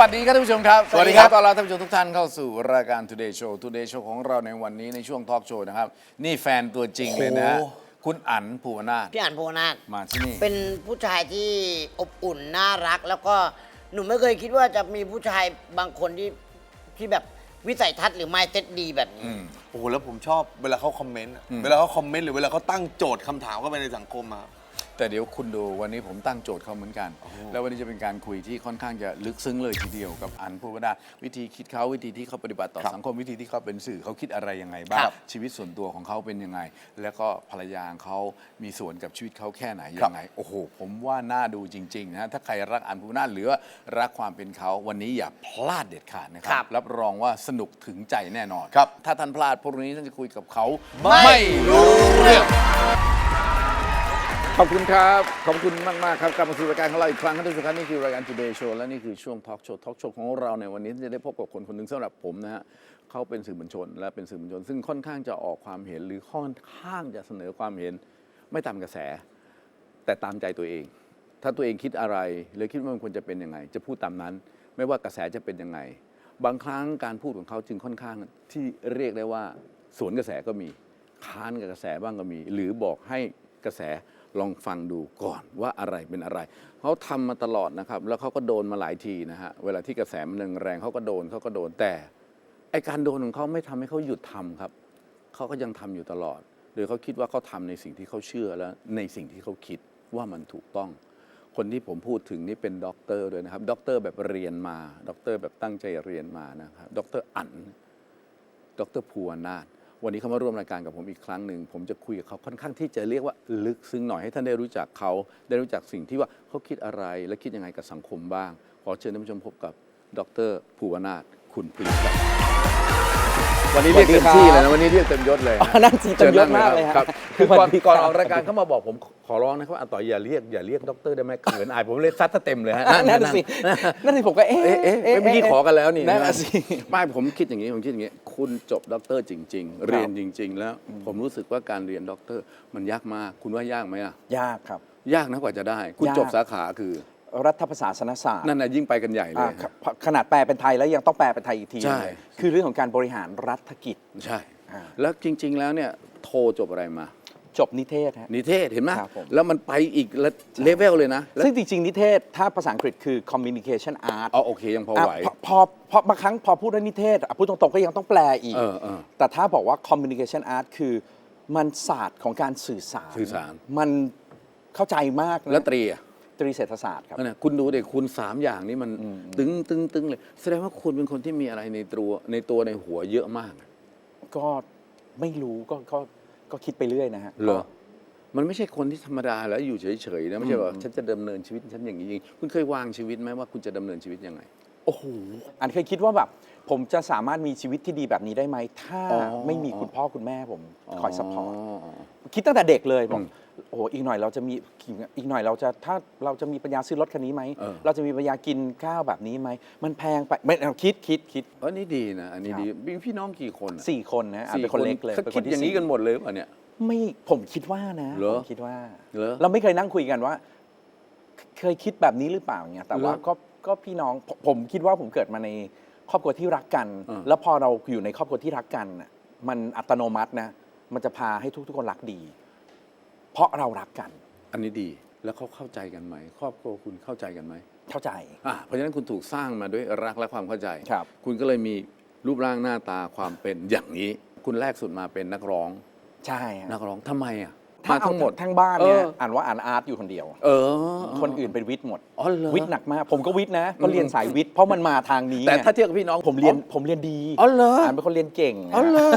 วัสดีครับท่านผู้ชมครับสวัสดีครับต้อนรับท่านผู้ชมทุกท่านเข้าสู่รายการ Today Show Today Show ของเราในวันนี้ในช่วงทอล์กโชว์นะครับ นี่แฟนตัวจริงเลยนะฮะโอ้คุณอั๋นภูวนาถพี่อ่านโพนาคมาที่นี่ เป็นผู้ชายที่อบอุ่นน่ารัก แล้วก็หนูไม่เคยคิดว่าจะมีผู้ชายบางคนที่ที่แบบวิสัยทัศน์หรือไมเซ็ตดีแบบนี้ โอ้โหแล้วผมชอบเวลาเขาคอมเมนต์อะเวลาเขาคอมเมนต์หรือเวลาเขาตั้งโจทย์คำถามเข้าไปในสังคมมา แต่เดี๋ยวคุณดูวันนี้ผมตั้งโจทย์เขาเหมือนกัน แล้ววันนี้จะเป็นการคุยที่ค่อนข้างจะลึกซึ้งเลยทีเดียวกับอันภูวนาถวิธีคิดเขาวิธีที่เขาปฏิบัติต่อครับสังคมวิธีที่เขาเป็นสื่อเขาคิดอะไรยังไงบ้างครับชีวิตส่วนตัวของเขาเป็นยังไง แล้วก็ภรรยาของเขามีส่วนกับชีวิตเขาแค่ไหนครัยับงไงโอ้โห ผมว่าน่าดูจริงๆนะถ้าใครรักอันภูวนาถหรือว่ารักความเป็นเขาวันนี้อย่าพลาดเด็ดขาดนะคครัรับบรับรองว่าสนุกถึงใจแน่นอนครับถ้าท่านพลาดพวกนี้ท่านจะคุยกับเขาไม่รู้เรื่อง ขอบคุณครับ ขอบคุณมากๆครับกลับมาสู่รายการของเราอีกครั้งครับทุกท่านนี่คือรายการ Today Show และนี่คือช่วง Talk Show Talk Show ของเราในวันนี้จะได้พบกับคนคนหนึ่งสำหรับผมนะฮะเขาเป็นสื่อมวลชน และเป็นสื่อมวลชน ซึ่งค่อนข้างจะออกความเห็นหรือค่อนข้างจะเสนอความเห็นไม่ตามกระแส แต่ตามใจตัวเอง ถ้าตัวเองคิดอะไรหรือคิดว่ามันควรจะเป็นยังไง จะพูดตามนั้น ไม่ว่ากระแสจะเป็นยังไง บางครั้งการพูดของเขาจึงค่อนข้างที่เรียกได้ว่าสวนกระแสก็มีค้านกับกระแสบ้างก็มี หรือบอกให้กระแส ลองฟังดูก่อนว่าอะไรเป็นอะไร เขาทำมาตลอดนะครับ แล้วเขาก็โดนมาหลายทีนะฮะ เวลาที่กระแสมันแรงเขาก็โดนเขาก็โดน แต่ไอการโดนของเขาไม่ทำให้เขาหยุดทำครับ เขาก็ยังทำอยู่ตลอด โดยเขาคิดว่าเขาทำในสิ่งที่เขาเชื่อและในสิ่งที่เขาคิดว่ามันถูกต้อง คนที่ผมพูดถึงนี่เป็นด็อกเตอร์ด้วยนะครับ ด็อกเตอร์แบบเรียนมา ด็อกเตอร์แบบตั้งใจเรียนมานะครับ ด็อกเตอร์อั๋นด็อกเตอร์ภูวนาถ วันนี้เขามาร่วมรายการกับผมอีกครั้งหนึ่งผมจะคุยกับเขาค่อนข้างที่จะเรียกว่าลึกซึ้งหน่อยให้ท่านได้รู้จักเขา ได้รู้จักสิ่งที่ว่าเขาคิดอะไรและคิดยังไงกับสังคมบ้าง ขอเชิญท่านผู้ชมพบกับดรภูวนาถคุณพลีครับ วันนี้เรียกเต็มที่เลยนะวันนี้เรียกเต็มยศเลยอ๋อนั่นสิเต็มยศมากเลยคครัรับบคือก่อนสวัสดีครับก่อนออกรายการเขามาบอกผมขอร้องนะครับอาต่อยอย่าเรียกอย่าเรียกด็อกเตอร์ได้ไหมเขินอายผมเลยซัดซะเต็มเลยฮะนั่นสินั่นสิผมก็เอ๊ะเอ๊ะเอ๊ะเอ๊ะเมื่อกี้ขอกันแล้วนี่นั่นน่ะสิไม่ผมคิดอย่างนี้ผมคิดอย่างนี้ คุณจบด็อกเตอร์จริง ๆ เรียนจริง ๆ แล้ว ผมรู้สึกว่าการเรียนด็อกเตอร์มันยากมาก คุณว่ายากไหมอะยากครับ ยากนะกว่าจะได้ คุณยากจบสาขาคือ รัฐประศาสนศาสตร์นั่นน่ะยิ่งไปกันใหญ่เลอ่ายขนาดแปลเป็นไทยแล้วยังต้องแปลเป็นไทยอีกทีใช่คือเรื่องของการบริหารรัฐกิจ ใช่ อ่า แล้วจริง ๆ แล้วเนี่ยโทรจบอะไรมา จบนิเทศฮะ นิเทศเห็นไหมครับผม แล้วมันไปอีกเลเวลเลยนะแล้วซึ่งจริง ๆ นิเทศถ้าภาษาอังกฤษคือ communication art อ๋อโอเคยังพอไหวะพอพอพอบางครั้งพอพูดว่านิเทศอะพูดตรงๆก็ยังต้องแปลอีก เออเออแต่ถ้าบอกว่า communication art คือมันศาสตร์ของการสื่อสารสื่อสาร มันเข้าใจมากนะแล้วตรีอะ ตรีเศรษฐศาสตร์ครับ นั่นนะคุณดูเด็กคุณสามอย่างนี้มันตึงตึงตึงเลย แสดงว่าคุณเป็นคนที่มีอะไรในตัวในตัวในหัวเยอะมากก็ไม่รู้ก็ก็ก็คิดไปเรื่อยนะฮะ เหรอ มันไม่ใช่คนที่ธรรมดาแล้วอยู่เฉยๆนะไม่ใช่ว่าฉันจะดำเนินชีวิตฉันอย่างนี้จริงคุณเคยวางชีวิตไหมว่าคุณจะดำเนินชีวิตยังไง โอ้โหอันเคยคิดว่าแบบ ผมจะสามารถมีชีวิตที่ดีแบบนี้ได้ไหม ถ้าอ๋อไม่มีคุณพ่อคุณแม่ผมคอยซัพพอร์ตอ๋อคิดตั้งแต่เด็กเลยบอกอืมโอ้โหอีกหน่อยเราจะมีอีกหน่อยเราจะถ้าเราจะมีปัญญาซื้อรถคันนี้ไหมเออ เราจะมีปัญญากินข้าวแบบนี้ไหมมันแพงไปไม่เอาคิดคิดคิดอันนี้ดีนะ อันนี้ครับดีมีพี่น้องกี่คนอะสี่คนนะอันเป็นคนเล็กเลยเขาเป็นคิดที่อย่างนี้สี่กันหมดเลยป่ะเนี่ย ไม่ผมคิดว่านะเหรอผมคิดว่าเหรอเราไม่เคยนั่งคุยกันว่า เคยคิดแบบนี้หรือเปล่าเนี่ยแต่ว่าเหรอ ก็ ก็พี่น้องผมผมคิดว่าผมเกิดมาในครอบครัวที่รักกัน อ่า แล้วพอเราอยู่ในครอบครัวที่รักกันน่ะมันอัตโนมัตินะมันจะพาให้ทุกทุกๆคนรักดี เพราะเรารักกันอันนี้ดีแล้วเขาเข้าใจกันไหม ครอบครัวคุณเข้าใจกันไหมเข้าใจ อะเพราะฉะนั้นคุณถูกสร้างมาด้วยรักและความเข้าใจครับคุณก็เลยมีรูปร่างหน้าตาความเป็นอย่างนี้ คุณแรกสุดมาเป็นนักร้อง ใช่ฮะนักร้องทำไมอะ ถ้ามาเอาทั้งหมดทั้งบ้านเนี่ยเอออ่านว่าอ่านอาร์ตอยู่คนเดียว เออ คนอื่นเป็นวิทย์หมดอ๋อเหรอวิทย์หนักมาก ผมก็วิทย์นะก็เรียนสายวิทย์เพราะมันมาทางนี้แต่ไงถ้าเทียบกับพี่น้องผมเรียนผมเรียนดีอ๋อเหรออ่านเป็นคนเรียนเก่งอ๋อเหรอ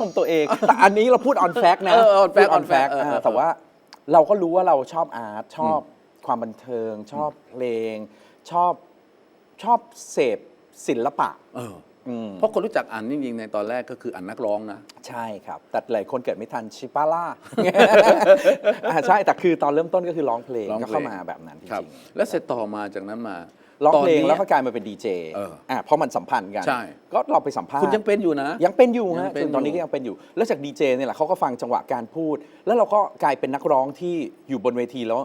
ชมตัวเองแต่อันนี้เราพูด on fact นะเออ on fact พูด on fact เอออ่าเออแต่ว่าเราก็รู้ว่าเราชอบอาร์ตชอบความบันเทิง ชอบเพลง ชอบชอบเสพศิลปะเอออืมเพราะคนรู้จักอันจริงๆในตอนแรกก็คืออันนักร้องนะ ใช่ครับ แต่หลายคนเกิดไม่ทันชิปาล่า อ่าใช่แต่คือตอนเริ่มต้นก็คือร้องเพลงร้องเพลง ก็เข้ามาแบบนั้นจครับ ริงแล้วเสร็จต่อมาจากนั้นมาๆร้องเพลงตนนี้ แล้วก็กลายมาเป็นดีเจเอออ่าเพราะมันสัมพันธ์กันใช่ ก็เราไปสัมภาษณ์ คุณยังเป็นอยู่นะ ยังเป็นอยู่ยัฮะงเป็นจนตอนนี้อยู่ก็ยังเป็นอยู่ แล้วจากดีเจเนี่ยแหละเขาก็ฟังจังหวะการพูด แล้วเราก็กลายเป็นนักร้องที่อยู่บนเวทีแล้ว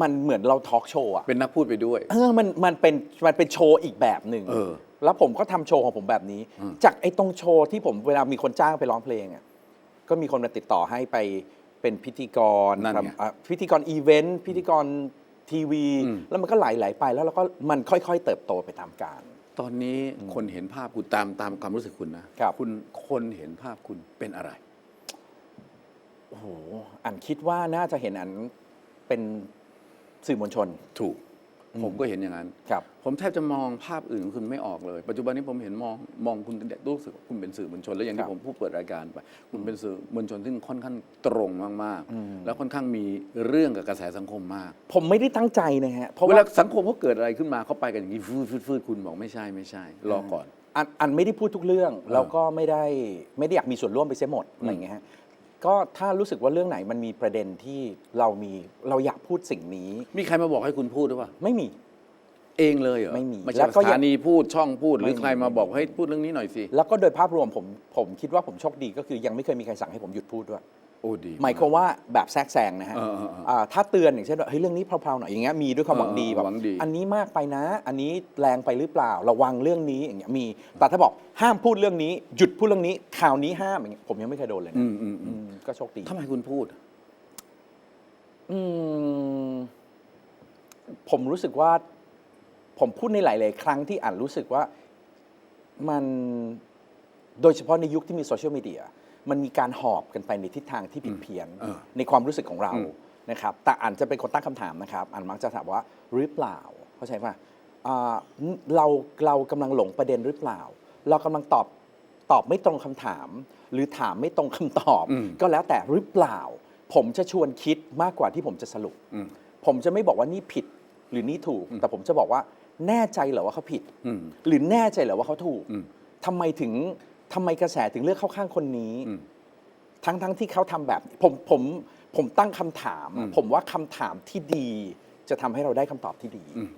มันเหมือนเราทอล์กโชว์อะเป็นนักพูดไปด้วย เออมันมันเป็นมันเป็นโชว์อีกแบบหนึ่งเออ แล้วผมก็ทำโชว์ของผมแบบนี้อืมจากไอ้ตรงโชว์ที่ผมเวลามีคนจ้างไปร้องเพลงอะก็มีคนมาติดต่อให้ไปเป็นพิธีกรนั่นไงทำอะพิธีกรอีเวนต์พิธีกรทีวีอืมแล้วมันก็ไหลๆไปแล้วเราก็มันค่อยๆ เติบโตไปตามกาลตอนนี้คนเห็นภาพคุณตามตามความรู้สึกคุณนะครับ คุณคนเห็นภาพคุณเป็นอะไร โอ้โหอันคิดว่าน่าจะเห็นอันเป็นสื่อมวลชน ถูก ผมก็เห็นอย่างนั้น ครับ ผมแทบจะมองภาพอื่นของคุณไม่ออกเลย ปัจจุบันนี้ผมเห็นมองมองคุณรู้สึกว่าคุณเป็นสื่อมวลชน แล้วอย่างครัที่บผมพูดเปิดรายการไป คุณเป็นสื่อมวลชนซึ่งค่อนข้างตรงมากอืมๆแล้วค่อนข้างมีเรื่องกับกระแสสังคมมาก ผมไม่ได้ตั้งใจนะฮะเพราะเวว่าลาสังคมเขาเกิดอะไรขึ้นมาเขาไปกันอย่างนี้ฟืดฟืดฟืดคุณบอกไม่ใช่ไม่ใช่ รอก่อนอันอันไม่ได้พูดทุกเรื่องแล้วก็ไม่ได้ไม่ได้อยากมีส่วนร่วมไปเสียหมดอะไรอย่างเงี้ยฮะ ก็ถ้ารู้สึกว่าเรื่องไหนมันมีประเด็นที่เรามีเราอยากพูดสิ่งนี้ มีใครมาบอกให้คุณพูดหรือเปล่าไม่มี เองเลยเหรอไม่มีไม่แล้ใช่วก็สยังถานีพูดช่องพูดหรือไม่มี ใครมาบอกให้พูดเรื่องนี้หน่อยสิแล้วก็โดยภาพรวมผมผมคิดว่าผมโชคดีก็คือยังไม่เคยมีใครสั่งให้ผมหยุดพูดด้วยโอ้ดีหมายความว่าแบบแทรกแซงนะฮะเออเออเอออ่าถ้าเตือนอย่างเช่นว่าเฮ้ยเรื่องนี้เพลาๆหน่อยอย่างเงี้ยมีด้วยความหวังดีเออแบบหวังดีอันนี้มากไปนะ อันนี้แรงไปหรือเปล่าระวังเรื่องนี้อย่างเงี้ยมี แต่ถ้าบอกห้ามพูดเรื่องนี้ หยุดพูดเรื่องนี้ข่าวนี้ห้ามอย่างเงี้ยผมยังไม่เคยโดนเลยอืนะมอืมอือืมมก็โชคดีทำไมคุณพูด อืมผมรู้สึกว่า ผมพูดในหลาย ๆ ครั้งที่อ่านรู้สึกว่ามันโดยเฉพาะในยุคที่มีโซเชียลมีเดีย มันมีการหอบกันไปในทิศทางที่ผิดเพี้ยนเออในความรู้สึกของเราอืมนะครับแต่อ่านจะเป็นคนตั้งคำถามนะครับอ่านมักจะถามว่าหรือเปล่าเข้าใจป่ะอ่าเราเรากำลังหลงประเด็นหรือเปล่า เรากำลังตอบตอบไม่ตรงคำถาม หรือถามไม่ตรงคำตอบอืมก็แล้วแต่หรือเปล่า ผมจะชวนคิดมากกว่าที่ผมจะสรุปอืมผมจะไม่บอกว่านี่ผิดหรือนี่ถูก แต่ผมจะบอกว่าแน่ใจเหรอว่าเขาผิดอืมหรือแน่ใจเหรอว่าเขาถูกอืมทำไมถึง ทำไมกระแสถึงเลือกเข้าข้างคนนี้ อืม ทั้งทั้งที่เขาทำแบบผมผมผมตั้งคำถามอะอืมผมว่าคำถามที่ดีจะทำให้เราได้คำตอบที่ดี อืม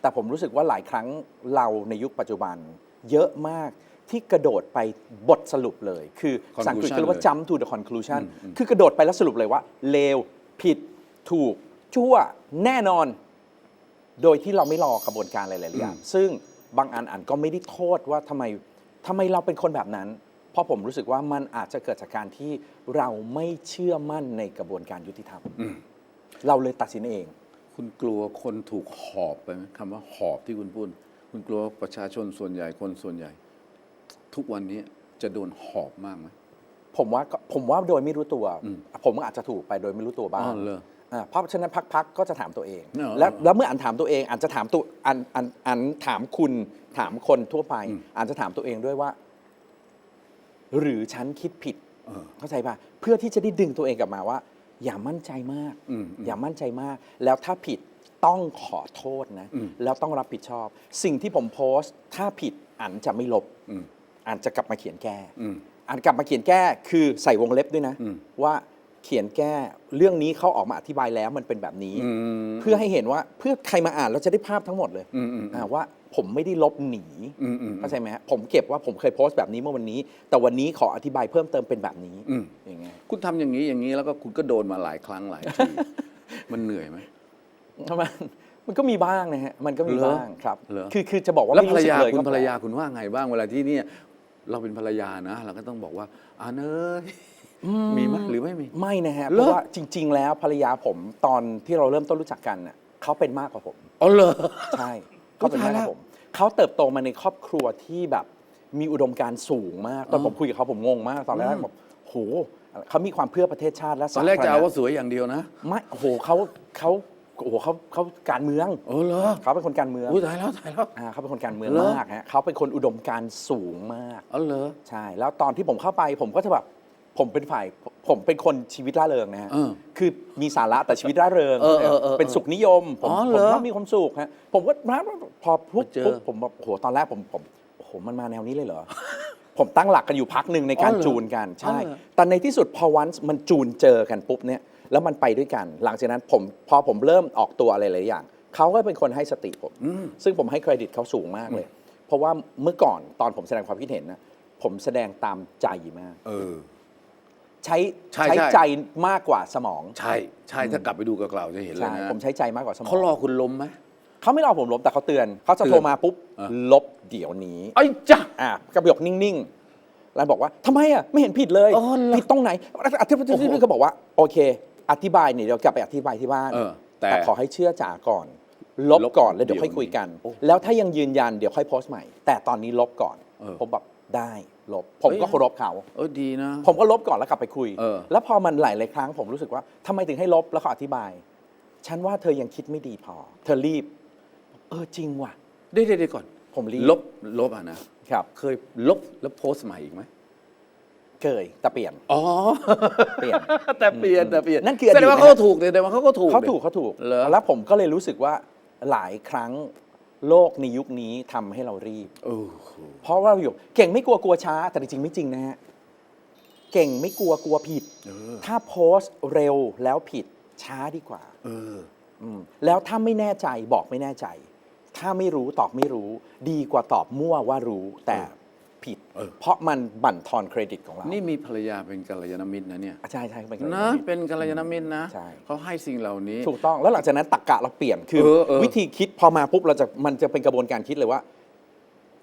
แต่ผมรู้สึกว่าหลายครั้งเราในยุคปัจจุบัน เยอะมากที่กระโดดไปบทสรุปเลย คือภาษาอังกฤษ Conclusion เขาเรียกว่า เลย jump to the conclusion อืมอืมคือกระโดดไปแล้วสรุปเลยว่า เลว ผิด ถูก ชั่ว แน่นอน โดยที่เราไม่รอกระบวนการอะไรหลายๆอย่างซึ่งบางอันอ่านก็ไม่ได้โทษว่าทำไม ทำไมเราเป็นคนแบบนั้น เพราะผมรู้สึกว่ามันอาจจะเกิดจากการที่เราไม่เชื่อมั่นในกระบวนการยุติธรรมอืมเราเลยตัดสินเอง คุณกลัวคนถูกหอบไปไหมคำว่าหอบที่คุณพูด คุณกลัวประชาชนส่วนใหญ่คนส่วนใหญ่ ทุกวันนี้จะโดนหอบมากไหมผมว่าก็ผมว่าโดยไม่รู้ตัวอืมผมก็อาจจะถูกไปโดยไม่รู้ตัวบ้าง อ๋อเหรอ อ่าเพราะฉะนั้นพักๆก็จะถามตัวเอง เออแล้วแล้วเมื่ออันถามตัวเองอันจะถามตัวอันอันอันถามคุณถามคนทั่วไปอืมอันจะถามตัวเองด้วยว่า หรือฉันคิดผิดเออเข้าใจป่ะเพื่อที่จะได้ดึงตัวเองกลับมาว่า อย่ามั่นใจมาก อืมอืมอย่ามั่นใจมาก แล้วถ้าผิดต้องขอโทษนะ อืม แล้วต้องรับผิดชอบ สิ่งที่ผมโพสต์ ถ้าผิดอันจะไม่ลบ อืมอันจะกลับมาเขียนแก้อืมอันกลับมาเขียนแก้คือใส่วงเล็บด้วยนะ อืมว่าเขียนแก้เรื่องนี้เขาออกมาอธิบายแล้วมันเป็นแบบนี้อืมเพื่อให้เห็นว่าเพื่อใครมาอ่านเราจะได้ภาพทั้งหมดเลยอืมอืมอ่าว่าผมไม่ได้ลบหนีอืมอืมเข้าใจไหมฮะผมเก็บว่าผมเคยโพสต์แบบนี้เมื่อวันนี้ แต่วันนี้ขออธิบายเพิ่มเติมเป็นแบบนี้อืมอย่างเงี้ยคุณทำอย่างนี้อย่างนี้แล้วก็คุณก็โดนมาหลายครั้งหลายทีมันเหนื่อยไหมมันมันก็มีบ้างนะฮะมันก็มีเหรอบ้างครับเหรอคือคือจะบอกว่าแล้วไม่ภรรรู้สึกยาเลยคุณก็ภรรยาคุณว่าไงบ้างเวลาที่เนี่ยเราเป็นภรรยานะ เราก็ต้องบอกว่าอ่าเนย มีไหมหรือไม่มี ไม่นะฮะเหรอเพราะว่าจริง ๆ แล้วภรรยาผมตอนที่เราเริ่มต้นรู้จักกันน่ะเขาเป็นมากกว่าผม อ๋อเหรอ ใช่เขาเป็นตายแม่แล้กับวผมเขาเติบโตมาในครอบครัวที่แบบมีอุดมการณ์สูงมาก ตอนอ๋อผมคุยกับเขาผมงงมาก ตอนแรกแบบโหเขามีความเพื่อประเทศชาติและตอนแรกจะเอาว่าสสวยอย่างเดียวนะ ไม่โหเขาเขาโอ้โหเขาเขาการเมืองโอ้เหรอเขาเป็นคนการเมืองอุ้ยตายแล้วตายแล้ว อ่าเขาเป็นคนการเมืองเหรอ มากฮะเขาเป็นคนอุดมการณ์สูงมาก อ๋อเหรอ ใช่ แล้วตอนที่ผมเข้าไปผมก็จะแบบ ผมเป็นฝ่ายผมผมเป็นคนชีวิตร่าเริงนะฮะ เออคือมีสาระแต่ชีวิตร่าเริง เออเออเออเป็นสุขนิยม ผมอ๋อผเหรมอชอบมีความสุขฮะ ผมก็มาพอปุ๊บมาเจอปุ๊บผมแบบโอ้โหตอนแรกผมผมโอ้โหมันมาแนวนี้เลยเหรอ ผมตั้งหลักกันอยู่พักหนึ่งในการอ๋อเหรอจูนกัน ใช่ อ๋อเหรอ แต่ในที่สุดพอวันมันจูนเจอกันปุ๊บเนี่ยแล้วมันไปด้วยกัน หลังจากนั้นผมพอผมเริ่มออกตัวอะไรหลายอย่างเขาก็เป็นคนให้สติผมอืมซึ่งผมให้เครดิตเขาสูงมากเลย เพราะว่าเมื่อก่อนตอนผมแสดงความคิดเห็นนะผมแสดงตามใจมาก เออ ใช้ใช่ใช้ใช่ ใจมากกว่าสมองใช่ใช่ถ้ากลับไปดูกับเราจะเห็นเลยใช่นะผมใช้ใจมากกว่าสมองเขารอคุณล้มไหม เขาไม่รอผมลบแต่เขาเตือนเขาจะเตือนโทรมาปุ๊บอะ ลบเดี๋ยวนี้ ไอ้จ้ะ อะกระเบียกนิ่งๆแล้วบอกว่าทำไมอะไม่เห็นผิดเลย อ๋อเหรอผิดตรงไหนอธิบายโอ้โหก็บอกว่า โอเค อธิบายเนี่ยเดี๋ยวกลับไปอธิบายที่บ้านเออแต่แต่ขอให้เชื่อจ๋าก่อน ลบลบก่อนแล้วเดี๋ยวค่อยเดี๋ยวคุยกัน โอ้แล้วถ้ายังยืนยันเดี๋ยวค่อยโพสต์ใหม่ แต่ตอนนี้ลบก่อน เออ ผมแบบได้ ลบผมก็เฮ้ยเคารพเขา เออดีนะ ผมก็ลบก่อนแล้วกลับไปคุย เออ แล้วพอมันหลายหลายๆครั้งผมรู้สึกว่าทำไมถึงให้ลบแล้วเขาอธิบาย ฉันว่าเธอยังคิดไม่ดีพอ เธอรีบ เออจริงว่ะ เดี๋ยวเดี๋ยวเดี๋ยวก่อนผมรีบ ลบลบอะนะ ครับ เคยลบแล้วโพสต์ใหม่อีกไหมเคยแต่เปลี่ยน อ๋อ เปลี่ยน แต่เปลี่ยนแต่เปลี่ยนนั่นคืออดีตแสดงว่านะ เขาถูกเลยแต่ว่าเขาก็ถูกเขาถูกเขาถูก เหรอ แล้วผมก็เลยรู้สึกว่าหลายครั้ง โลกในยุคนี้ทำให้เรารีบ โอ้โหเพราะว่าเราอยู่เก่งไม่กลัวกลัวช้า แต่จริงๆไม่จริงนะฮะเก่งไม่กลัวกลัวผิด เออถ้าโพสต์เร็วแล้วผิดช้าดีกว่า เออ อืมแล้วถ้าไม่แน่ใจบอกไม่แน่ใจ ถ้าไม่รู้ตอบไม่รู้ ดีกว่าตอบมั่วว่ารู้ แต่ ผิดเออเพราะมันบั่นทอนเครดิตของเรา นี่มีภรรยาเป็นกัลยาณมิตรนะเนี่ยใช่ใช่เป็นนะเป็นกัลยาณมิตรนะใช่ เขาให้สิ่งเหล่านี้ ถูกต้องแล้วหลังจากนั้นตักกะเราเปลี่ยนคือ เออเออ วิธีคิดพอมาปุ๊บเราจะมันจะเป็นกระบวนการคิดเลยว่า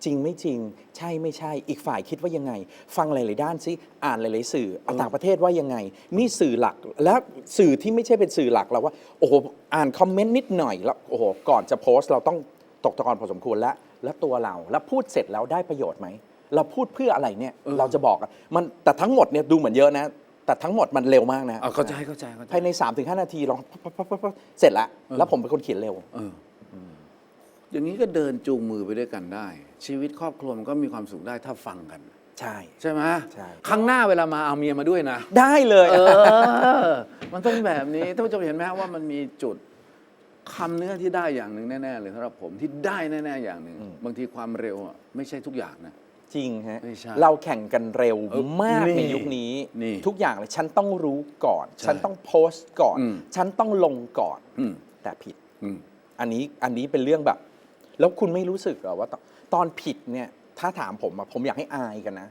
จริงไม่จริง ใช่ไม่ใช่อีกฝ่ายคิดว่ายังไง ฟังหลาย ๆ ด้านซิอ่านหลาย ๆ สื่อเอาต่างประเทศว่ายังไง นี่สื่อหลักและสื่อที่ไม่ใช่เป็นสื่อหลักเราว่าโอ้โหอ่านคอมเมนต์นิดหน่อยแล้วโอ้โหก่อนจะโพสต์เราต้องตกตะกอนพอสมควรแล้ว แล้วตัวเราแล้วพูดเสร็จแล้วได้ประโยชน์ไหม เราพูดเพื่ออะไรเนี่ยเออเราจะบอกอะมันแต่ทั้งหมดเนี่ยดูเหมือนเยอะนะ แต่ทั้งหมดมันเร็วมากนะเอาเข้าใจเข้าใจเข้าใจ ภายใน 3-5 นาทีลองปั๊บปั๊บปั๊บปั๊บเสร็จแล้วแล้วผมเป็นคนเขียนเร็ว เออออย่างนี้ก็เดินจูงมือไปด้วยกันได้ ชีวิตครอบครัวมันก็มีความสุขได้ถ้าฟังกัน ใช่ ใช่ไหมใช่ ครั้งหน้าเวลามาเอาเมียมาด้วยนะ ได้เลย เออ มันต้องแบบนี้ท่านผู้ชมเห็นไหมว่ามันมีจุดคำเนื้อที่ได้อย่างหนึ่งแน่ๆเลยสำหรับผมที่ได้แน่ๆอย่างหนึ่งบางทีความเร็วอะไม่ใช่ทุกอย่างนะ จริงฮะไม่ใช่เราแข่งกันเร็วเออมากนี่ในยุคนี้ นี่ทุกอย่างเลยฉันต้องรู้ก่อน ใช่ฉันต้องโพสต์ก่อน อืม ฉันต้องลงก่อน อืมแต่ผิด อืม อันนี้อันนี้เป็นเรื่องแบบ แล้วคุณไม่รู้สึกเหรอว่าตอนตอนผิดเนี่ย ถ้าถามผมอะผมอยากให้อายกันนะ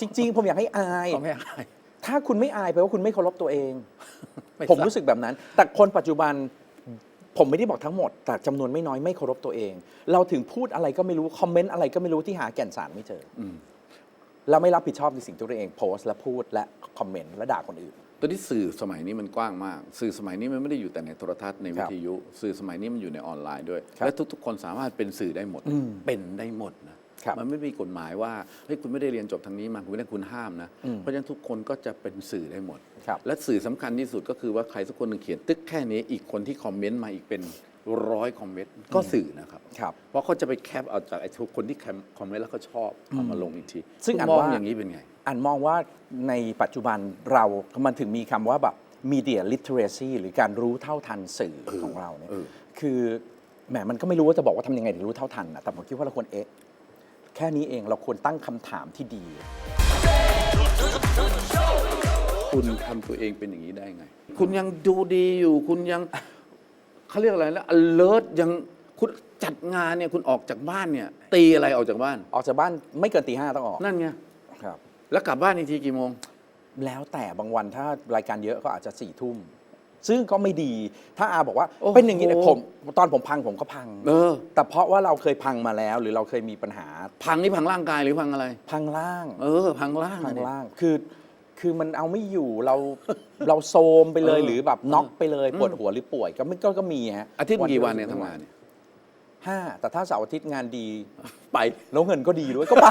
จริง ๆ ผมอยากให้อายเขาไม่อายถ้าคุณไม่อายแปลว่าคุณไม่เคารพตัวเองไม่ผมทราบรู้สึกแบบนั้น แต่คนปัจจุบัน ผมไม่ได้บอกทั้งหมด แต่จำนวนไม่น้อยไม่เคารพตัวเอง เราถึงพูดอะไรก็ไม่รู้ คอมเมนต์อะไรก็ไม่รู้ที่หาแก่นสารไม่เจออมเราไม่รับผิดชอบในสิ่งที่ตัวเองโพสต์และพูดและคอมเมนต์และด่าคนอื่นตอนนี้สื่อสมัยนี้มันกว้างมาก สื่อสมัยนี้มันไม่ได้อยู่แต่ในโทรทัศน์ในควิรับทยุ สื่อสมัยนี้มันอยู่ในออนไลน์ด้วยครับและทุกๆ คนสามารถเป็นสื่อได้หมดอืมเป็นได้หมดนะครับ มันไม่มีกฎหมายว่าเฮ้ยคุณไม่ได้เรียนจบทางนี้มาคุณไม่ได้คุณห้ามนะอืมเพราะฉะนั้นทุกคนก็จะเป็นสื่อได้หมดครับและสื่อสำคัญที่สุดก็คือว่าใครสักคนหนึ่งเขียนตึกแค่นี้อีกคนที่คอมเมนต์มาอีกเป็นร้อยคอมเมนต์ก็สื่อนะครับครับเพราะเขาจะไปแคปเอาจากไอ้ทุกคนที่คอมเมนต์แล้วเขาชอบเอามาลงอีกที ซึ่งคุณอันมองว่าอย่างนี้เป็นไง อันมองว่าในปัจจุบันเรามันถึงมีคำว่าแบบ media literacy หรือการรู้เท่าทันสื่อของเราเนี่ยเออคือแหมมันก็ไม่รู้ว่าจะบอกว่าทำยังไงถึงรู้เท่าทันนะแต่ผมคิดว่าเราควรเอ๊ะ แค่นี้เองเราควรตั้งคำถามที่ดี คุณทำตัวเองเป็นอย่างนี้ได้ไง คุณยังดูดีอยู่ คุณยังเขาเรียกอะไรแล้ว alert ยังคุณจัดงานเนี่ยคุณออกจากบ้านเนี่ย ตีอะไรออกจากบ้าน ออกจากบ้านไม่เกินตีห้าต้องออกนั่นไงครับ แล้วกลับบ้านอีกทีกี่โมง แล้วแต่บางวันถ้ารายการเยอะก็อาจจะสี่ทุ่ม ซึ่งก็ไม่ดี ถ้าอาบอกว่าโอ้โหเป็นอย่างนี้เนี่ยผมตอนผมพังผมก็พังเออ แต่เพราะว่าเราเคยพังมาแล้ว หรือเราเคยมีปัญหา พังนี่พังร่างกายหรือพังอะไร พังล่าง เออ พังร่างพังอะดิล่าง คือ คือมันเอาไม่อยู่เราเราโซมไปเลยเออหรือแบบน็อกไปเลยอืมปวดหัวหรือป่วยก็ไม่ก็ก็มีฮะอาทิตย์กี่วันเนี่ยดีวทำงานเนี่ยห้าแต่ถ้าเสาร์อาทิตย์งานดีไปแล้วเงินก็ดีด้วยก็ไป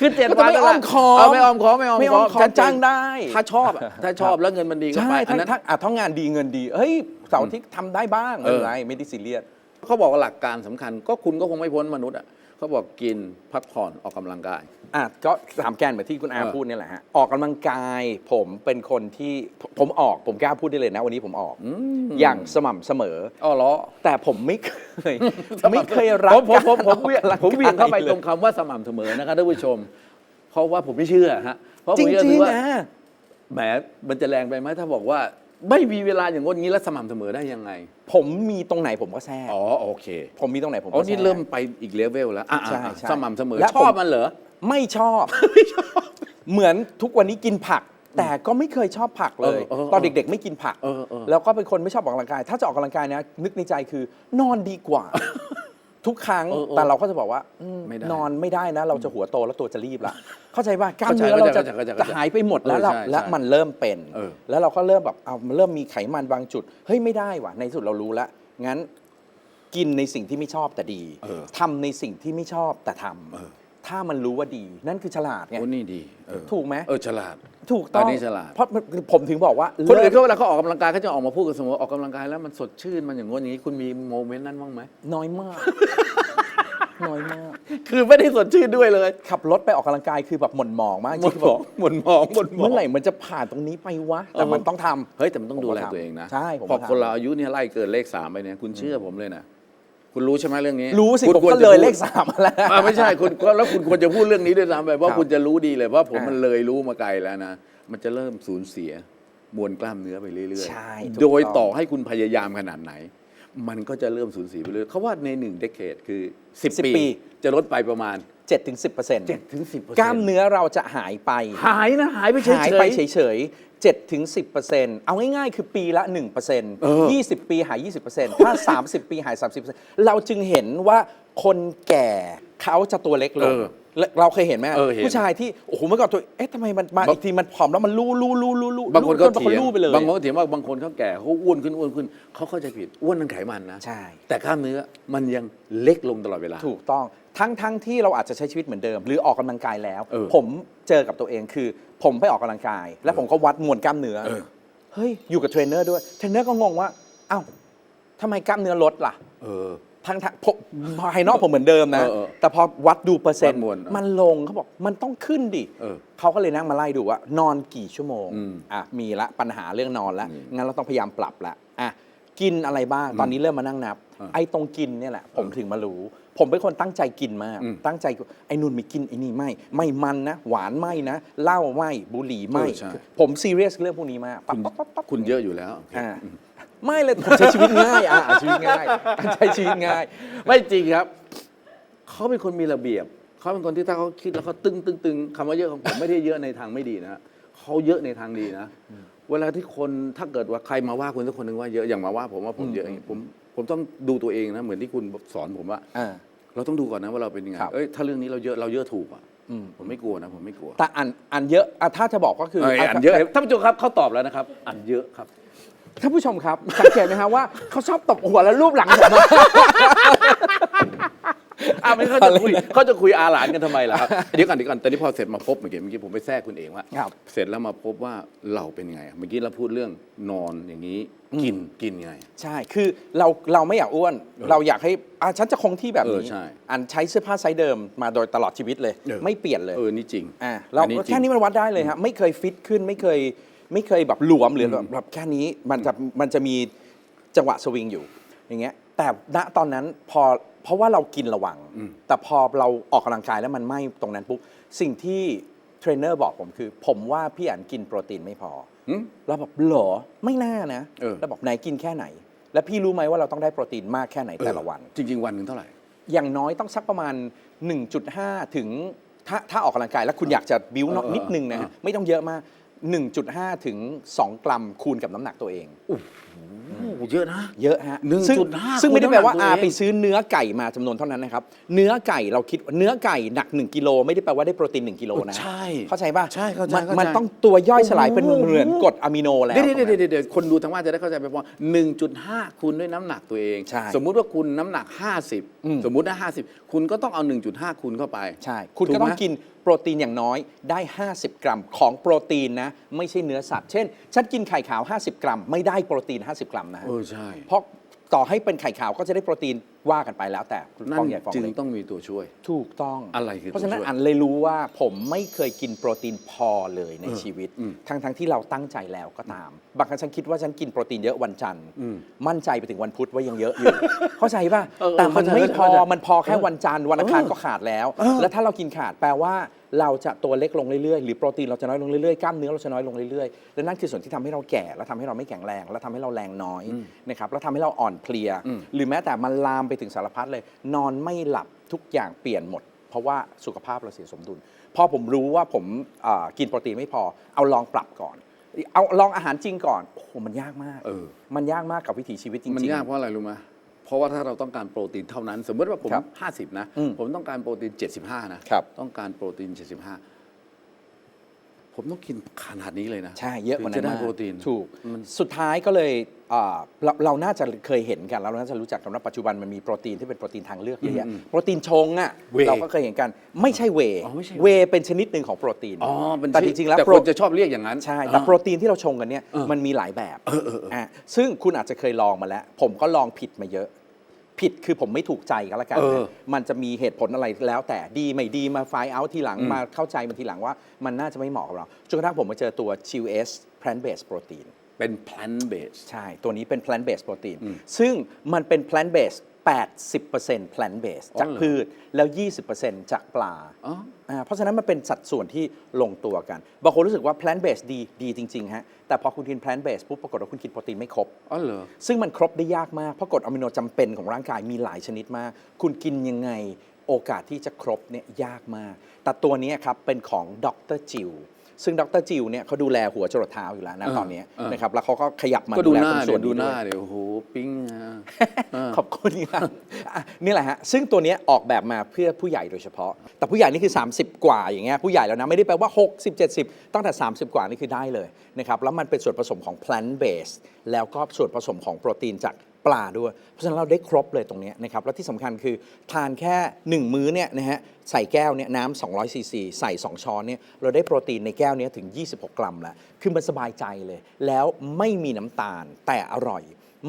คือเจ็ดก็จะวันไม่อ้อมค้อมเไม่อ้อมค้อมไม่อ้อมไม่อ้อมค้อมชัดเจนจ้างได้ถ้าชอบอะถ้าชอบแล้วเงินมันดีก็ใช่ไปอัถ้านนั้น ถ้าอะถ้างานดีเงินดี เฮ้ยเสาร์อาทิตย์ทำได้บ้างไม่เป็นเออไรไม่ได้ซีเรียสเขาบอกว่าหลักการสำคัญก็คุณก็คงไม่พ้นมนุษย์อะ เขาบอกกินพักผ่อนออกกำลังกาย อะก็สามแกนเหมือนที่คุณอาเออพูดนี่แหละฮะออกกำลังกายผมเป็นคนที่ผมผมออกผมกล้าพูดได้เลยนะ วันนี้ผมออกอย่างสม่ำเสมออ๋อเหรอแต่ผมไม่เคย ไม่เคยรักผมผมผมผมเวียงการผมเวียงเข้าไปลยตรงคำว่าสม่ำเสมอนะครับท่านผู้ชม เพราะว่าผมไม่เชื่อฮะเพราะผจมริเชื่องถือว่าๆนะ แหมมันจะแรงไปไหมถ้าบอกว่า ไม่มีเวลาอย่างงนงี้แล้วสม่ำเสมอได้ยังไง ผมมีตรงไหนผมก็แทรกอ๋อโอเคผมมีตรงไหนผมอ๋อก็แทรนี่กเริ่มไปอีกเลเวลแล้วอะอะใช่อะใช่สม่ำเสมอและชอบผมมันเหรอ ไม่ชอบ เหมือนทุกวันนี้กินผัก แต่ก็ไม่เคยชอบผักเลยเออเออตอนเด็กๆ ไม่กินผัก เออเออแล้วก็เป็นคนไม่ชอบออกกำลังกาย ถ้าจะออกกำลังกายนะนึกในใจคือนอนดีกว่า ทุกครั้งเออเออแต่เราก็จะบอกว่าอืมไม่ได้นอนไม่ได้นะ เราจะหัวโตแล้วตัวจะรีบละ เข้าใจป่ะกล้ามเนื้อเราเข้าใจจะเข้าใจเข้าใจจะหายไปหมดแล้วเราเออใช่และใช่มันเริ่มเป็น เออ แล้วเราก็เริ่มแบบเอามันเริ่มมีไขมันบางจุด เฮ้ยไม่ได้ว่ะในที่สุดเรารู้แล้วงั้น กินในสิ่งที่ไม่ชอบแต่ดีเออทำในสิ่งที่ไม่ชอบแต่ทำเออ ถ้ามันรู้ว่าดี นั่นคือฉลาดไง โอ้นี่ดีเออถูกไหม เออฉลาด ถูกต้องอันนี้ฉลาด เพราะผมถึงบอกว่าคนอื่นเลิเขากเวลาเขาออกกำลังกายเขาจะออกมาพูดกันเสมอว่าออกกำลังกายแล้วมันสดชื่นมันอย่างงี้อย่างนี้คุณมีโมเมนต์นั้นบ้างไหม น้อยมาก น้อยมาก คือไม่ได้สดชื่นด้วยเลยขับรถไปออกกำลังกายคือแบบหม่นหมองมากหมดหมองหมดหมองหมดหมอง เมื่อไหร่มันจะผ่านตรงนี้ไปวะ แต่มันต้องทำ เฮ้ย แต่มันต้องดูแลผมก็ทำตัวเองนะใช่ผมพอก็ทำ คนเราอายุเนี่ยไล่เกินเลขสามไปเนี่ยคุณเชื่อผมเลยนะ คุณรู้ใช่ไหมเรื่องนี้รู้สิคุณผมควรก็จะเลยพูดเลขสามมาแล้ว อ่าไม่ใช่คุณแล้วคุณควรจะพูดเรื่องนี้ด้วยซ้ำไปเพครัราะบคุณจะรู้ดีเลยว่าผมอ่ามัมันเลยรู้มาไกลแล้วนะ มันจะเริ่มสูญเสียมวลกล้ามเนื้อไปเรื่อยใช่ถูกโดยต้องต่อให้คุณพยายามขนาดไหน มันก็จะเริ่มสูญเสียไปเรื่อยเขาว่าในหนึ่งเดเคดคือ 10 10ปี ปี จะลดไปประมาณ7ถึง10เปอร์เซ็นต์7ถึง10%กล้ามเนื้อเราจะหายไปหายนะหายไปเฉยๆหายไปเฉยๆ 7ถึง10เปอร์เซ็นต์เอาง่ายๆ คือปีละ1เปอร์เซ็นต์เออ20 ปีหาย 20เปอร์เซ็นต์ถ้า 30 ปีหาย 30เปอร์เซ็นต์เราจึงเห็นว่าคนแก่เขาจะตัวเล็กลงเออและเราเคยเห็นไหมเออเห็น ผู้ชายที่ โอ้โหเมื่อก่อนตัว เอ๊ะทำไมมันมาบางอีกทีมันผอมแล้วมันลู่ลู่ลู่ลู่ลู่บางคนก็จบางเถียงลู่ไปเลย บางคนก็เถียงว่าบางคนเขาแก่เขาอ้วนขึ้นอ้วนขึ้นเขาเข้าใจผิดอ้วนนั่นไขมันนะใช่ แต่กล้ามเนื้อมันยังเล็กลงตลอดเวลา ถูกต้องทั้งทั้งที่เราอาจจะใช้ชีวิตเหมือนเดิม หรือออกกำลังกายแล้ว เออผมเจอกับตัวเองคือ ผมไปออกกำลังกาย แล้วผมก็วัดมวลกล้ามเนื้อเออเฮ้ยอยู่กับเทรนเนอร์ด้วยเทรนเนอร์ก็งงว่าเอ้าทำไมกล้ามเนื้อลดล่ะเออทั้งทั้งผมภายนอกผมเหมือนเดิมนะเออเออแต่พอวัดดูเปอร์เซ็นต์วัดมวลเออมันลงเขาบอกมันต้องขึ้นดิเออเขาก็เลยนั่งมาไล่ดูว่านอนกี่ชั่วโมงอืมอะมีละปัญหาเรื่องนอนละอืมงั้นเราต้องพยายามปรับละอะกินอะไรบ้างตอนนี้เริ่มมานั่งนับเออไอ้ตรงกินเนี่ยแหละผมถึงมารู้ ผมเป็นคนตั้งใจกินมากอืมตั้งใจไอ้นุ่นไม่กินไอ้นี่ไม่ ไม่มันนะ หวานไม่นะเหล้าไม่บุหรี่ไม่เออใช่ ผมซีเรียสเรื่องพวกนี้มากคุณปั๊บปั๊บปั๊บ คุณเยอะอยู่แล้วโอเค อ่าไม่เลยผมใช้ชีวิตง่ายอะชีวิตง่ายใช้ชีวิตง่าย ไม่จริงครับ เขาเป็นคนมีระเบียบ เขาเป็นคนที่ถ้าเขาคิดแล้วเขาตึงตึงตึงคำว่าเยอะของผมไม่ได้เยอะในทางไม่ดีนะเขาเยอะในทางดีนะ เวลาที่คนถ้าเกิดว่าใครมาว่าคุณสักคนหนึ่งว่าเยอะอย่างมาว่าผมว่าผมเยอะอย่างนี้ผม ผมต้องดูตัวเองนะเหมือนที่คุณสอนผมว่าอ่า เราต้องดูก่อนนะว่าเราเป็นยังไงครับ เอ้ยถ้าเรื่องนี้เราเยอะเราเยอะถูกอะอืมผมไม่กลัวนะผมไม่กลัวแต่อ่านอ่านเยอะอะถ้าจะบอกก็คือเอ้ยอ่านเยอะท่านผู้ชมครับเขาตอบแล้วนะครับอ่านเยอะครับ ท่านผู้ชมครับ สังเกตไหมครับว่าเขาชอบตบหัวแล้วรูปหลังผมอ้าวไม่เขาจะคุยเขาจะคุยอาหลานกันทำไมล่ะครับเดี๋ยวก่อนเดี๋ยวก่อนตอนนี้พอเสร็จมาพบเมื่อกี้เมื่อกี้ผมไปแทรกคุณเองว่าครับ เสร็จแล้วมาพบว่าเราเป็นยังไงอะเมื่อกี้เราพูดเรื่องนอนอย่างนี้กินกินยังไง ใช่ คือเราเราไม่อยากอ้วน เราอยากให้อะฉันจะคงที่แบบนี้ เออใช่อันใช้เสื้อผ้าไซส์เดิมมาโดยตลอดชีวิตเลย เออ ไม่เปลี่ยนเลยเออนี่จริงอ่าเราอันนี้จริง แค่นี้มันวัดได้เลยครับไม่เคยฟิตขึ้น ไม่เคยไม่เคยแบบหลวมหรือแบบแบบแค่นี้มันจะมันจะมีจังหวะสวิงอยู่ อย่างเงี้ย แต่ณตอนนั้นพอ เพราะว่าเรากินระวังอืมแต่พอเราออกกำลังกายแล้วมันไหม่ตรงนั้นปุ๊บสิ่งที่เทรนเนอร์บอกผมคือ ผมว่าพี่อันกินโปรตีนไม่พอหึเราแบบเหรอไม่น่านะเออ เราบอกไหนกินแค่ไหน แล้วพี่รู้ไหมว่าเราต้องได้โปรตีนมากแค่ไหนแต่ละวัน จริง ๆ วันหนึ่งเท่าไหร่ อย่างน้อยต้องสักประมาณ 1.5 ถึงถ้าถ้าออกกำลังกายแล้วคุณอยากจะบิ้วเออเออนิดนึงนะเออฮะไม่ต้องเยอะมาก 1.5 ถึง 2 กรัมคูณกับน้ำหนักตัวเอง โอ้เยอะนะ เยอะฮะ1.5ซึ่งซึ่งไม่ได้แปลว่าคูณน้ำหนักตัวอาเอง ไปซื้อเนื้อไก่มาจำนวนเท่านั้นนะครับ เนื้อไก่เราคิดว่าเนื้อไก่หนัก 1 กิโลไม่ได้แปลว่าได้โปรตีน 1 กิโลนะใช่เข้าใจป่ะใช่เข้าใจมันเข้าใจ มันต้องตัวย่อยสลายเป็นโอ้โหเหมือนกรดอะมิโนแล้ว เดี๋ยวเดี๋ยวเดี๋ยวเดี๋ยวคนดูทางบ้านจะได้เข้าใจไปว่า1.5 คูณด้วยน้ำหนักตัวเอง ใช่สมมุติว่าคุณน้ำหนัก อืม 50 สมมุตินะ50 คุณก็ต้องเอา 1.5 คูณเข้าไปใช่ คุณถูกก็ต้องไหมกิน โปรตีนอย่างน้อยได้ 50 กรัมของโปรตีนนะ ไม่ใช่เนื้อสัตว์ เช่น ฉันกินไข่ขาว 50 กรัม ไม่ได้โปรตีน 50 กรัมนะฮะเออใช่ เพราะต่อให้เป็นไข่ขาวก็จะได้โปรตีน ว่ากันไปแล้วแต่นั่ฟอนงใหญ่ฟองจึงเล็กต้องมีตัวช่วย ถูกต้องอะไรคือเพราะฉะนั้นตัวช่วยอันเลยรู้ว่าผมไม่เคยกินโปรตีนพอเลยในเออชีวิตอืมทั้งทั้งที่เราตั้งใจแล้วก็ตาม บางครั้งฉันคิดว่าฉันกินโปรตีนเยอะวันจันทร์อืมมั่นใจไปถึงวันพุธว่ายังเยอะอยู่ เข้าใจป่ะเออแต่มันเข้าใจไม่พอเข้าใจมันพอแค่วันจันทร์วันอังคารเออก็ขาดแล้วเออแล้วถ้าเรากินขาดแปลว่าเราจะตัวเล็กลงเรื่อยๆ หรือโปรตีนเราจะน้อยลงเรื่อยๆ กล้ามเนื้อเราจะน้อยลงเรื่อยๆ และนั่นคือส่วนที่ทำให้เราแก่ และทำให้เราไม่แข็งแรง และทำให้เราแรงน้อยนะครับ แล้วทำให้เราอ่อนเพลียอืมหรือแม้แต่มันลามไปถึงสารพัดเลย นอนไม่หลับทุกอย่างเปลี่ยนหมดผเพราะว่าสุขภาพเราเสียสมดุล พอผมรู้ว่าผมอ่ากินโปรตีนไม่พอ เอาลองปรับก่อน เอาลองอาหารจริงก่อนโอ้โหมันยากมากเออมันยากมากกับวิถีชีวิตจริงๆมันยากเพราะอะไรรู้ไหมเพราะว่าถ้าเราต้องการโปรตีนเท่านั้น สมมติว่าผมครับ50 นะอืมผมต้องการโปรตีน 75 นะครับต้องการโปรตีน 75 ผมต้องกินขนาดนี้เลยนะ ใช่เยอะกว่านั้นถึงจะได้มากโปรตีนถูกมันสุดท้ายก็เลยอ่าเราเราน่าจะเคยเห็นกันเราน่าจะรู้จักกันว่าปัจจุบันมันมีโปรตีนที่เป็นโปรตีนทางเลือกเยอะแยะอืมโปรตีนชงอะเวย์เราก็เคยเห็นกันไม่ใช่เวย์อ๋อไม่ใช่ เวย์เป็นชนิดหนึ่งของโปรตีนอ๋อเป็นแต่จริงๆแล้วแต่โปรคนจะชอบเรียกอย่างนั้น ใช่ แต่อ่าโปรตีนที่เราชงกันเนี่ยเออมันมีหลายแบบเออเออเอออะซึ่งคุณอาจจะเคยลองมาแล้ว ผมก็ลองผิดมาเยอะ ผิดคือผมไม่ถูกใจก็แล้วกันเอนะอมันจะมีเหตุผลอะไรแล้ว แต่ดีไม่ดีมาไฟเอาทีหลังอืม มาเข้าใจมันทีหลังว่ามันน่าจะไม่เหมาะกับเราจนกระทั่งผมมาเจอตัว Chill S Plant Based Protein เป็น plant based ใช่ ตัวนี้เป็น plant based protein อืมซึ่งมันเป็น plant based 80% plant based อ๋อจากเหรอพืชแล้ว 20%จากปลาอ๋ออ่าเพราะฉะนั้นมันเป็นสัดส่วนที่ลงตัวกัน บางคนรู้สึกว่า plant based ดีดีจริง ๆ ฮะ แต่พอคุณกิน plant based ปุ๊บปรากฏว่าคุณกินโปรตีนไม่ครบอ๋อเหรอซึ่งมันครบได้ยากมาก เพราะกรดอะมิโนจำเป็นของร่างกายมีหลายชนิดมาก คุณกินยังไงโอกาสที่จะครบเนี่ยยากมาก แต่ตัวนี้ครับเป็นของดรจิว ซึ่งดรจิวเนี่ยเขาดูแลหัวจรดเท้าอยู่แล้วนะเออตอนนี้เออนะครับแล้วเขาก็ขยับมาก็ดูแลหน้าตรงส่เดี๋วยนดูนี้หด้น้าวยเดี๋ยวโอ้โหปิ้งอะเออขอบคุณครับอะนี่แหละฮะซึ่งตัวเนี้ยออกแบบมาเพื่อผู้ใหญ่โดยเฉพาะ แต่ผู้ใหญ่นี่คือ 30 กว่าอย่างเงี้ยผู้ใหญ่แล้วนะไม่ได้แปลว่า 60 70 ตั้งแต่ 30 กว่านี่คือได้เลยนะครับแล้วมันเป็นส่วนผสมของ plant based แล้วก็ส่วนผสมของโปรตีนจาก ปลาด้วย เพราะฉะนั้นเราได้ครบเลยตรงนี้นะครับ แล้วที่สำคัญคือทานแค่ 1 มื้อเนี่ยนะฮะใส่แก้วเนี่ยน้ำ200ซีซีใส่ 2 ช้อนเนี่ยเราได้โปรตีนในแก้วเนี้ยถึง 26 กรัมแล้วคือมันสบายใจเลย แล้วไม่มีน้ำตาลแต่อร่อย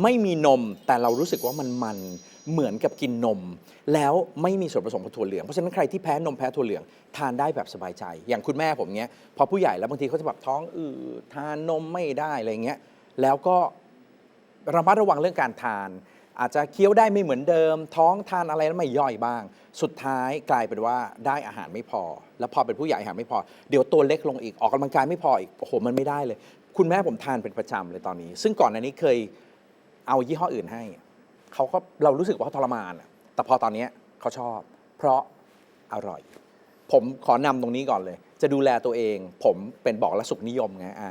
ไม่มีนมแต่เรารู้สึกว่ามันมันเหมือนกับกินนม แล้วไม่มีส่วนผสมของถั่วเหลือง เพราะฉะนั้นใครที่แพ้นมแพ้ถั่วเหลือง ทานได้แบบสบายใจ อย่างคุณแม่ผมเนี้ยพอผู้ใหญ่แล้วบางทีเขาจะแบบท้องอืดทานนมไม่ได้อะไรเงี้ยแล้วก็ ระมัดระวังเรื่องการทาน อาจจะเคี้ยวได้ไม่เหมือนเดิม ท้องทานอะไรแล้วไม่ย่อยบ้าง สุดท้ายกลายเป็นว่าได้อาหารไม่พอ แล้วพอเป็นผู้ใหญ่อาหารไม่พอ เดี๋ยวตัวเล็กลงอีกออกกำลังกายไม่พออีกโอ้โหมันไม่ได้เลย คุณแม่ผมทานเป็นประจำเลยตอนนี้ ซึ่งก่อนหน้านี้เคยเอายี่ห้ออื่นให้เขาก็เรารู้สึกว่าเขาทรมานอะแต่พอตอนเนี้ยเขาชอบ เพราะอร่อย ผมขอนำตรงนี้ก่อนเลย จะดูแลตัวเอง ผมเป็นบอกและสุขนิยมไงอ่า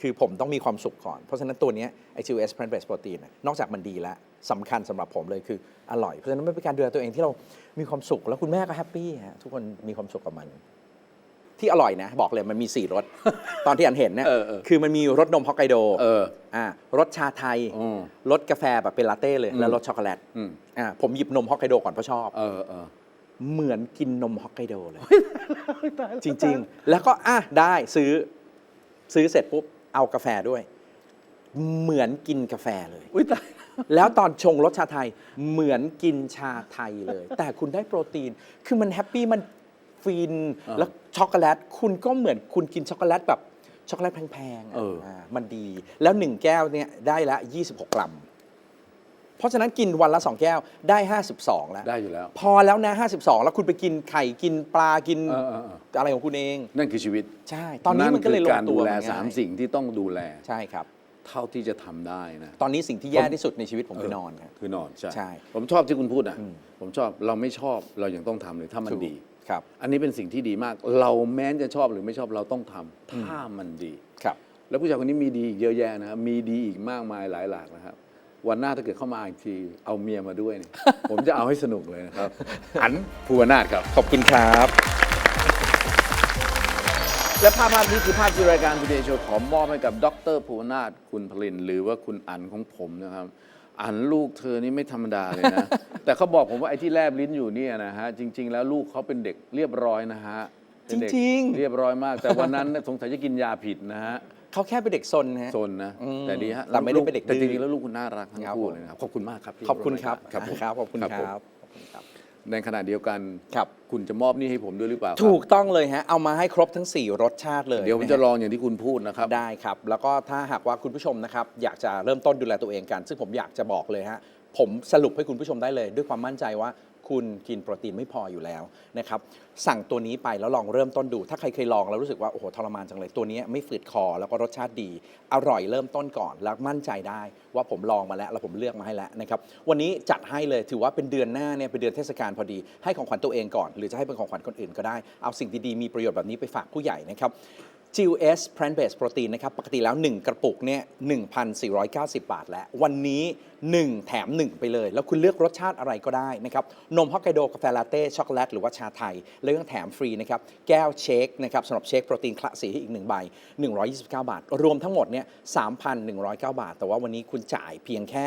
คือผมต้องมีความสุขก่อน เพราะฉะนั้นตัวเนี้ไอจิวเอส plant based protein น่ะนอกจากมันดีแล้วสำคัญสำหรับผมเลยคืออร่อย เพราะฉะนั้นมันเป็นการดูแลตัวเองที่เรามีความสุขแล้วคุณแม่ก็แฮปปี้ฮะทุกคนมีความสุขกับมัน ที่อร่อยนะ บอกเลยมันมี 4รสตอนที่อันเห็นเนี่ยเออเออคือมันมีรสนมฮอกไกโดเอออ่ารสชาไทยอืมรสกาแฟแบบเป็นลาเต้เลยอืมแล้วรสช็อกโกแลตอืมอ่าผมหยิบนมฮอกไกโดก่อนเพราะชอบเออเออเหมือนกินนมฮอกไกโดเลย จริง ๆ แล้วก็อะได้ซื้อซื้อเสร็จปุ๊บ เอากาแฟด้วย เหมือนกินกาแฟเลย อุ้ยตายแล้วตอนชงรสชาไทยเหมือนกินชาไทยเลย แต่คุณได้โปรตีน คือมันแฮปปี้มันฟินอ่าแล้วช็อกโกแลตคุณก็เหมือนคุณกินช็อกโกแลตแบบช็อกโกแลตแพงๆะเอออ่ามันดี แล้วหนึ่งแก้วเนี่ยได้ละ 26 กรัม เพราะฉะนั้นกินวันละ 2 แก้วได้ 52 แล้ว ได้อยู่แล้ว พอแล้วนะ 52 แล้วคุณไปกินไข่กินปลากินเออเออเออ อะไรของคุณเอง นั่นคือชีวิตใช่ ตอนนี้มันก็เลยลคืองการตัดูวแลง่ยสามสิ่งที่ต้องดูแล ใช่ครับ เท่าที่จะทำได้นะตอนนี้สิ่งที่แย่ที่สุดในชีวิตผมคือนอนครับ คือนอนใช่ ใช่ผมชอบที่คุณพูดนะอืมผมชอบเราไม่ชอบเรายังต้องทำเลยถ้ามันถูกดี ครับ อันนี้เป็นสิ่งที่ดีมาก เราแม้จะชอบหรือไม่ชอบเราต้องทำถ้ามันดี ครับ แล้วผู้ชายคนนี้มีดีอีกเยอะแยะนะครับมีดีอีกมากมายหลายหลากนะครับ วันหน้าถ้าเกิดเข้ามาอีกที เอาเมียมาด้วยเนี่ย ผมจะเอาให้สนุกเลยนะครับ อันภูวนาถครับ ขอบคุณครับ และภาพภาพนี้คือภาพที่รายการ Today Show ขอมอบให้กับดรภูวนาถคุณพลิน หรือว่าคุณอันของผมนะครับ อันลูกเธอนี่ไม่ธรรมดาเลยนะ แต่เขาบอกผมว่าไอ้ที่แลบลิ้นอยู่เนี่ยนะฮะจริง ๆ แล้วลูกเขาเป็นเด็กเรียบร้อยนะฮะเป็นเด็กจริงๆ เรียบร้อยมาก แต่วันนั้นน่ะสงสัยจะกินยาผิดนะฮะ เขาแค่เป็นเด็กซนฮะ โซนนะอืมแต่ดีฮะแต่ไม่ได้เป็นเด็กแต่จดื้ริงๆอแล้วลูกคุณน่ารักทั้งครับคู่ผม เลยนะครับขอบคุณมากครับที่ขอบคุณครับครับผมครับขอบคุณคผมรับขอบคุณครับ ในขณะเดียวกันครับ คุณจะมอบนี่ให้ผมด้วยหรือเปล่าครับถูกต้องเลยฮะ เอามาให้ครบทั้ง 4 รสชาติเลยเดี๋ยวผมนจะฮลองอย่างที่คุณพูดนะครับ ได้ครับ แล้วก็ถ้าหากว่าคุณผู้ชมนะครับ อยากจะเริ่มต้นดูแลตัวเองกัน ซึ่งผมอยากจะบอกเลยฮะ ผมสรุปให้คุณผู้ชมได้เลย ด้วยความมั่นใจว่า คุณกินโปรตีนไม่พออยู่แล้วนะครับสั่งตัวนี้ไปแล้วลองเริ่มต้นดู ถ้าใครเคยลองแล้วรู้สึกว่าโอ้โหทรมานจังเลยตัวนี้ไม่ฝืดคอแล้วก็รสชาติดี อร่อยเริ่มต้นก่อนแล้วมั่นใจได้ว่าผมลองมาแล้วแล้วผมเลือกมาให้แล้วนะครับวันนี้จัดให้เลยถือว่าเป็นเดือนหน้าเนี่ยเป็นเดือนเทศกาลพอดี ให้ของขวัญตัวเองก่อน หรือจะให้เป็นของขวัญคนอื่นก็ได้เอาสิ่งดีๆมีประโยชน์แบบนี้ไปฝากผู้ใหญ่นะครับ GLS Plant Based Protein นะครับ ปกติแล้ว 1 กระปุกเนี่ย1,490 บาทแล้ว วันนี้ 1 แถม 1 ไปเลย แล้วคุณเลือกรสชาติอะไรก็ได้นะครับ นมฮอกไกโด กาแฟลาเต้ ช็อกโกแลต หรือว่าชาไทย แล้วยังแถมฟรีนะครับ แก้วเชคนะครับสำหรับเชคโปรตีนคละสีให้อีก 1 ใบ 129 บาท รวมทั้งหมดเนี่ย3,109 บาท แต่ว่าวันนี้คุณจ่ายเพียงแค่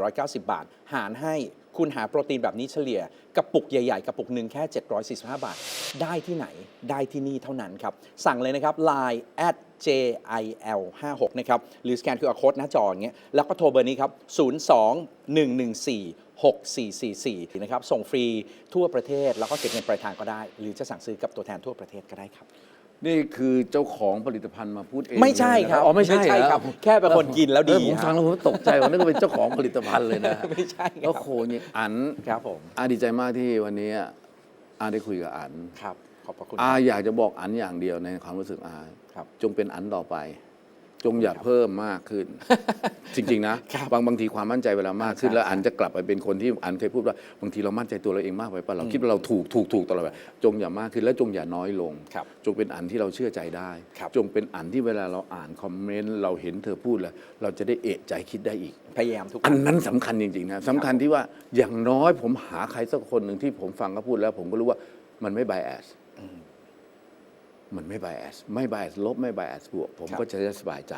1,490 บาท หารให้ คุณหาโปรตีนแบบนี้เฉลี่ยกระปุกใหญ่ๆ กระปุกหนึ่งแค่ 745 บาท ได้ที่ไหนได้ที่นี่เท่านั้นครับ สั่งเลยนะครับ Line at JIL 5 6นะครับ หรือสแกน QR Code หน้าจออย่างเงี้ยแล้วก็โทรเบอร์นี้ครับ 02 114 6444 นะครับ ส่งฟรีทั่วประเทศ แล้วก็เก็บเงินปลายทางก็ได้ หรือจะสั่งซื้อกับตัวแทนทั่วประเทศก็ได้ครับ นี่คือเจ้าของผลิตภัณฑ์มาพูดเองไม่ใช่เลยนะครับบอ๋อไม่ใช่ไม่ใช่เหอครับแค่เป็นคนกินแล้วดีเออผมฟังแล้วผมตกใจว่านึกว่าเป็นเจ้าของผลิตภัณฑ์เลยนะ ไม่ใช่ครับโอ้โหนี่อันครับผมอาดีใจมากที่วันนี้อาได้คุยกับอัน ครับ ขอบพระคุณอาอยากจะบอกอันอย่างเดียวในความรู้สึกอาครับ จงเป็นอันต่อไป จงอย่าเพิ่มมากขึ้น จริงๆนะครับบางบางทีความมั่นใจเวลามากขึ้นใช่แล้วอันจะกลับไปเป็นคนที่อันเคยพูดว่าบางทีเรามั่นใจตัวเราเองมากไปป่ะเราคิดว่าเราถูกถูกถูกตลอดเวลาจงอย่ามากขึ้น และจงอย่าน้อยลงครับจงเป็นอันที่เราเชื่อใจได้ครับจงเป็นอันที่เวลาเราอ่านคอมเมนต์เราเห็นเธอพูดแล้วเราจะได้เอะใจคิดได้อีกพยายามทุกอันนั้นสำคัญจริงๆนะสำคัญที่ว่าอย่างน้อยผมหาใครสักคนหนึ่งที่ผมฟังเขาพูดแล้ว ผมก็รู้ว่ามันไม่ bias มันไม่ bias ไม่ bias ลบไม่ bias บวก ผมครับก็จะได้สบายใจ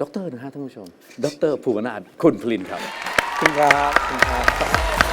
ด็อกเตอร์นะฮะท่านผู้ชมด็อกเตอร์ภูวนาถคุณพลินครับขอบคุณครับขอบคุณครับ